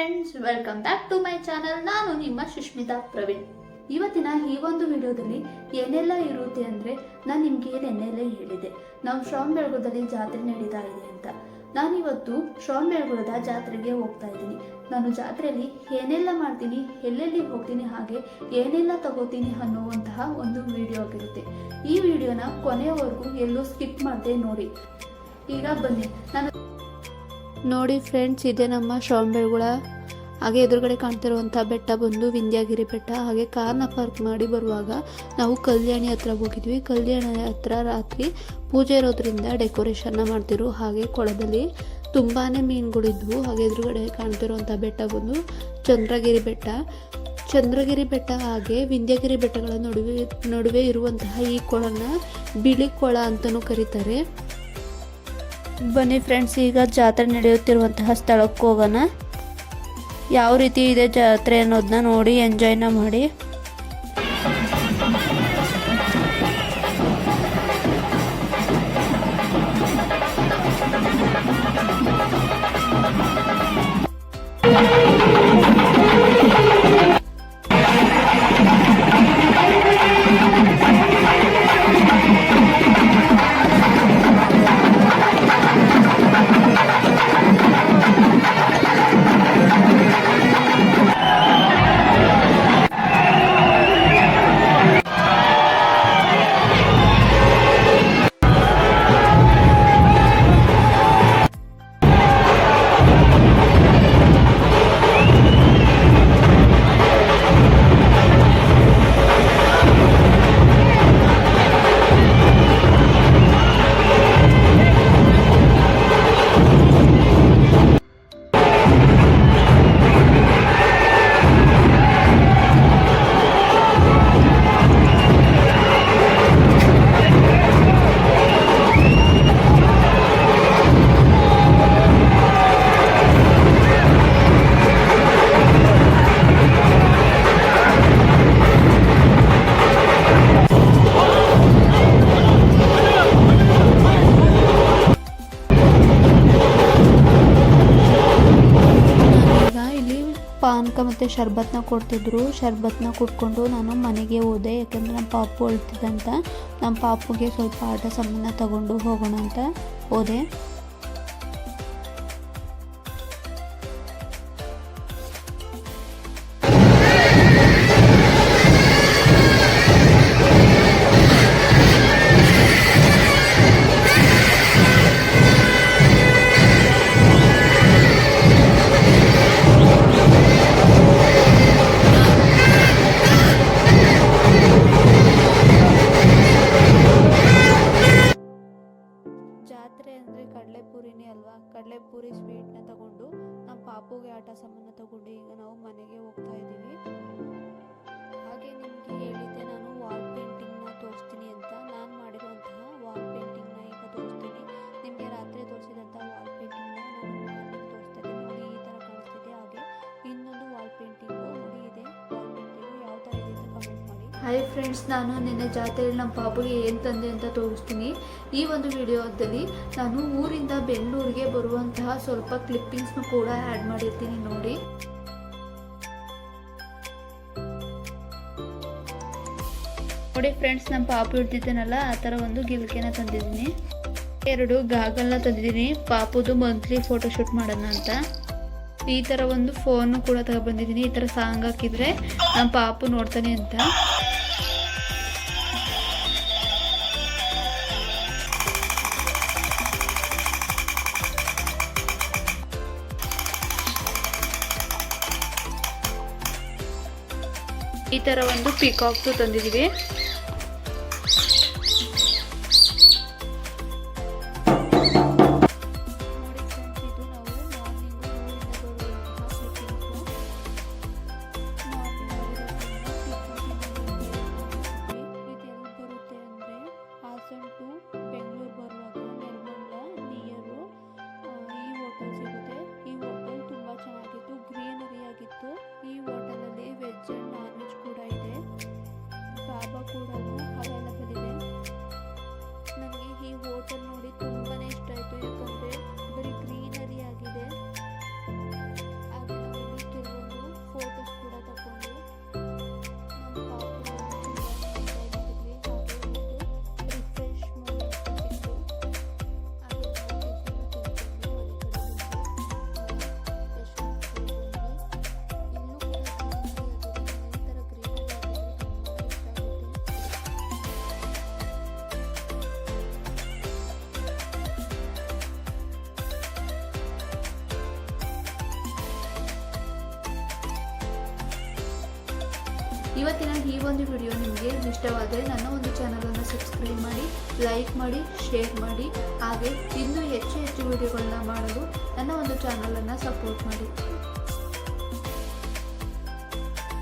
Friends welcome back to my channel ನಾನು ನಿಮ್ಮ ಸುಷ್ಮಿತಾ ಪ್ರವೀಣ್. ಇವತ್ತಿನ ಈ ಒಂದು ವಿಡಿಯೋದಲ್ಲಿ ಏನೆಲ್ಲ ಇರುತ್ತೆ ಅಂದರೆ ನಾನು ನಿಮಗೆ ನಿನ್ನೆಲ್ಲ ಹೇಳಿದೆ. ನಾವು ಶ್ರವಣ ಬೆಳಗುಳದಲ್ಲಿ ಜಾತ್ರೆ ನಡೀತಾ ಇದೆ ಅಂತ. ನಾನಿವತ್ತು ಶ್ರವಣ ಬೆಳಗುಳದ ಜಾತ್ರೆಗೆ ಹೋಗ್ತಾ ಇದ್ದೀನಿ. ನಾನು ಜಾತ್ರೆಯಲ್ಲಿ ಏನೆಲ್ಲ ಮಾಡ್ತೀನಿ, ಎಲ್ಲೆಲ್ಲಿ ಹೋಗ್ತೀನಿ, ಹಾಗೆ ಏನೆಲ್ಲ ತಗೋತೀನಿ ಅನ್ನುವಂತಹ ಒಂದು ವಿಡಿಯೋ ಆಗಿರುತ್ತೆ. ಈ ವಿಡಿಯೋನ ಕೊನೆಯವರೆಗೂ ಎಲ್ಲೂ ಸ್ಕಿಪ್ ಮಾಡದೆ ನೋಡಿ. ಈಗ ಬನ್ನಿ. ನಾನು ನೋಡಿ ಫ್ರೆಂಡ್ಸ್ ಇದೆ ನಮ್ಮ ಶ್ರವಣಬೆಳಗೊಳ. ಹಾಗೆ ಎದುರುಗಡೆ ಕಾಣ್ತಿರುವಂಥ ಬೆಟ್ಟ ಬಂದು ವಿಂಧ್ಯಗಿರಿ ಬೆಟ್ಟ. ಹಾಗೆ ಕಾರ್ನ ಪಾರ್ಕ್ ಮಾಡಿ ಬರುವಾಗ ನಾವು ಕಲ್ಯಾಣಿ ಹತ್ರ ಹೋಗಿದ್ವಿ. ಕಲ್ಯಾಣಿ ಹತ್ರ ರಾತ್ರಿ ಪೂಜೆ ಇರೋದ್ರಿಂದ ಡೆಕೋರೇಷನ್ನ ಮಾಡ್ತಿರು ಹಾಗೆ ಕೊಳದಲ್ಲಿ ತುಂಬಾ ಮೀನುಗಳಿದ್ವು ಹಾಗೆ ಎದುರುಗಡೆ ಕಾಣ್ತಿರುವಂಥ ಬೆಟ್ಟ ಬಂದು ಚಂದ್ರಗಿರಿ ಬೆಟ್ಟ. ಚಂದ್ರಗಿರಿ ಬೆಟ್ಟ ಹಾಗೆ ವಿಂಧ್ಯಗಿರಿ ಬೆಟ್ಟಗಳ ನಡುವೆ ನಡುವೆ ಇರುವಂತಹ ಈ ಕೊಳನ ಬಿಳಿ ಕೊಳ ಅಂತಲೂ ಕರೀತಾರೆ. ಬನ್ನಿ ಫ್ರೆಂಡ್ಸ್ ಈಗ ಜಾತ್ರೆ ನಡೆಯುತ್ತಿರುವಂತಹ ಸ್ಥಳಕ್ಕೆ ಹೋಗೋಣ. ಯಾವ ರೀತಿ ಇದೆ ಜಾತ್ರೆ ಅನ್ನೋದನ್ನ ನೋಡಿ ಎಂಜಾಯ್ನ ಮಾಡಿ. ಈಗ ಮತ್ತು ಶರ್ಬತ್ನ ಕೊಡ್ತಿದ್ರು. ಶರ್ಬತ್ನ ಕುಡ್ಕೊಂಡು ನಾನು ಮನೆಗೆ ಹೋದೆ. ಯಾಕಂದರೆ ನಮ್ಮ ಪಾಪು ಅಳ್ತಿದ್ದಂತ. ನಮ್ಮ ಪಾಪುಗೆ ಸ್ವಲ್ಪ ಆಟ ಸಾಮಾನ ತಗೊಂಡು ಹೋಗೋಣ ಅಂತ ಹೋದೆ. ಕಡಲೆಪುರಿ ಸ್ವೀಟ್ನ ತಗೊಂಡು ನಮ್ಮ ಪಾಪುಗೆ ಆಟ ಸಾಮಾನ ಹಾಯ್ ಫ್ರೆಂಡ್ಸ್ ನಾನು ನಿನ್ನೆ ಜಾತ್ರೆಯಲ್ಲಿ ನಮ್ಮ ಬಾಬುಗೆ ಏನು ತಂದೆ ಅಂತ ತೋರಿಸ್ತೀನಿ. ಈ ಒಂದು ವಿಡಿಯೋದಲ್ಲಿ ನಾನು ಊರಿಂದ ಬೆಂಗಳೂರಿಗೆ ಬರುವಂತಹ ಸ್ವಲ್ಪ ಕ್ಲಿಪ್ಪಿಂಗ್ಸ್ನು ಕೂಡ ಆ್ಯಡ್ ಮಾಡಿರ್ತೀನಿ ನೋಡಿ. ನೋಡಿ ಫ್ರೆಂಡ್ಸ್ ನಮ್ಮ ಪಾಪು ಇಡ್ತಿದ್ದೇನಲ್ಲ ಆ ಥರ ಒಂದು ಗಿಲ್ಕೆನ ತಂದಿದ್ದೀನಿ. ಎರಡು ಗಾಗಲ್ನ ತಂದಿದ್ದೀನಿ. ಪಾಪುದು ಮಂತ್ಲಿ ಫೋಟೋಶೂಟ್ ಮಾಡೋಣ ಅಂತ. ಈ ಥರ ಒಂದು ಫೋನು ಕೂಡ ತಗೊಬಂದಿದ್ದೀನಿ ಈ ಥರ ಸಾಂಗ್ ಹಾಕಿದರೆ ನಮ್ಮ ಪಾಪು ನೋಡ್ತಾನೆ ಅಂತ. ಈ ಥರ ಒಂದು ಪಿಕಾಕ್ಸು ತಂದಿದ್ದೀವಿ ಈ ಹೋಟೆಲ್ ನೋಡಿ ತುಂಬಾ ಇಷ್ಟ ಆಯಿತು. ಯಾಕಂದರೆ ಬರೀ ಗ್ರೀನರಿ ಆಗಿದೆ. ಇವತ್ತಿನ ಈ ಒಂದು ವಿಡಿಯೋ ನಿಮಗೆ ಇಷ್ಟವಾದರೆ ನನ್ನ ಒಂದು ಚಾನಲನ್ನು ಸಬ್ಸ್ಕ್ರೈಬ್ ಮಾಡಿ ಲೈಕ್ ಮಾಡಿ ಶೇರ್ ಮಾಡಿ, ಹಾಗೆ ಇನ್ನೂ ಹೆಚ್ಚು ಹೆಚ್ಚು ವಿಡಿಯೋಗಳನ್ನ ಮಾಡಲು ನನ್ನ ಒಂದು ಚಾನಲನ್ನು ಸಪೋರ್ಟ್ ಮಾಡಿ.